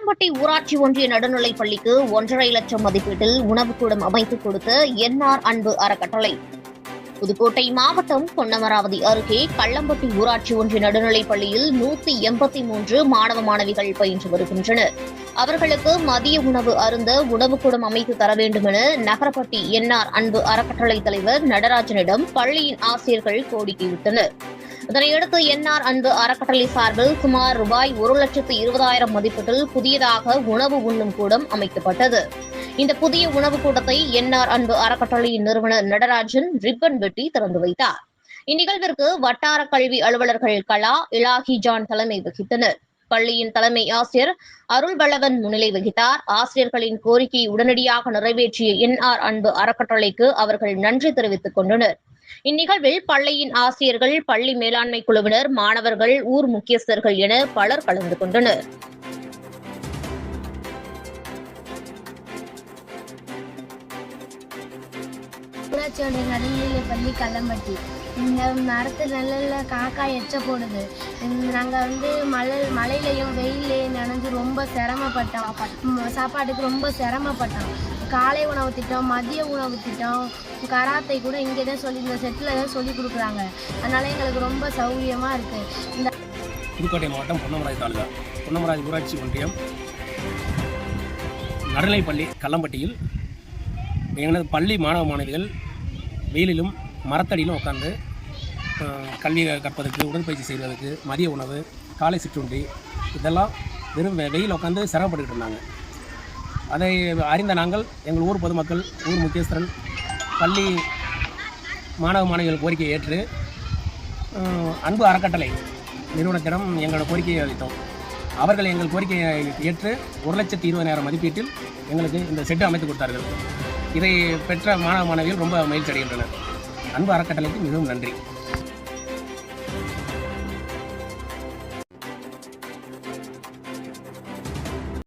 கள்ளம்பட்டி ஊராட்சி ஒன்றிய நடுநிலைப் பள்ளிக்கு ஒன்றரை லட்சம் மதிப்பீட்டில் உணவுக்கூடம் அமைத்துக் கொடுத்த என்ஆர் அன்பு அறக்கட்டளை. புதுக்கோட்டை மாவட்டம் பொன்னமராவதி அருகே கள்ளம்பட்டி ஊராட்சி ஒன்றிய நடுநிலைப் பள்ளியில் நூத்தி எண்பத்தி மூன்று மாணவ மாணவிகள் பயின்று வருகின்றனர். அவர்களுக்கு மதிய உணவு அருந்த உணவுக்கூடம் அமைத்து தர வேண்டும் என நகரப்பட்டி என்ஆர் அன்பு அறக்கட்டளை தலைவர் நடராஜனிடம் பள்ளியின் ஆசிரியர்கள் கோரிக்கை இதனையடுத்து என்ஆர் அன்பு அறக்கட்டளை சார்பில் சுமார் ரூபாய் ஒரு லட்சத்து இருபதாயிரம் மதிப்பீட்டில் புதியதாக உணவு உண்ணும் கூடம் அமைக்கப்பட்டது. இந்த புதிய உணவு கூட்டத்தை என்ஆர் அன்பு அறக்கட்டளையின் நிறுவனர் நடராஜன் ரிப்பன் வெட்டி திறந்து வைத்தார். இந்நிகழ்விற்கு வட்டார கல்வி அலுவலர்கள் கலா இலாஹி ஜான் தலைமை வகித்தனர். பள்ளியின் தலைமை ஆசிரியர் அருள்வளவன் முன்னிலை வகித்தார். ஆசிரியர்களின் கோரிக்கையை உடனடியாக நிறைவேற்றிய என்ஆர் அன்பு அறக்கட்டளைக்கு அவர்கள் நன்றி தெரிவித்துக் கொண்டனர். இந்நிகழ்வில் பள்ளியின் ஆசிரியர்கள் பள்ளி மேலாண்மை குழுவினர் மாணவர்கள் ஊர் முக்கியஸ்தர்கள் என பலர் கலந்து கொண்டனர். ஊராட்சியோட நடுநிலை பள்ளி கள்ளம்பட்டி. இந்த மரத்து நல்ல காக்கா எச்ச போடுது. நாங்கள் வந்து மழை மழையிலையும் வெயிலையும் நனைஞ்சு ரொம்ப சிரமப்பட்டோம். சாப்பாட்டுக்கு ரொம்ப சிரமப்பட்டோம். காலை உணவு திட்டம் மதிய உணவு திட்டம் கராத்தை கூட இங்கே தான் சொல்லி இந்த செட்டில் தான் சொல்லி கொடுக்குறாங்க. அதனால எங்களுக்கு ரொம்ப சௌகரியமாக இருக்குது இந்த புதுக்கோட்டை மாவட்டம் பொன்னமராஜ் தாலுகா பொன்னமராஜ் ஊராட்சி ஒன்றியம் நடுநிலைப்பள்ளி கல்லம்பட்டியில் எங்களது பள்ளி மாணவ மாணவிகள் வெயிலிலும் மரத்தடியிலும் உட்காந்து கல்வி கற்பதற்கு உடற்பயிற்சி செய்வதற்கு மதிய உணவு காலை சிற்றுண்டி இதெல்லாம் வெறும் வெ- வெயில் உட்காந்து சிரமப்பட்டுக்கிட்டு இருந்தாங்க. அதை அறிந்த நாங்கள் எங்கள் ஊர் பொதுமக்கள் ஊர் முக்கியஸ்தரன் பள்ளி மாணவ மாணவிகள் கோரிக்கையை ஏற்று அன்பு அறக்கட்டளை நிறுவனத்திடம் எங்களோட கோரிக்கையை அளித்தோம். அவர்கள் எங்கள் கோரிக்கையை ஏற்று ஒரு லட்சத்தி இருபதாயிரம் மதிப்பீட்டில் எங்களுக்கு இந்த செட்டு அமைத்து கொடுத்தார்கள். இதை பெற்ற மாணவ மாணவிகள் ரொம்ப மகிழ்ச்சி அடைகின்றனர். அன்பு அறக்கட்டளைக்கு மிகவும் நன்றி.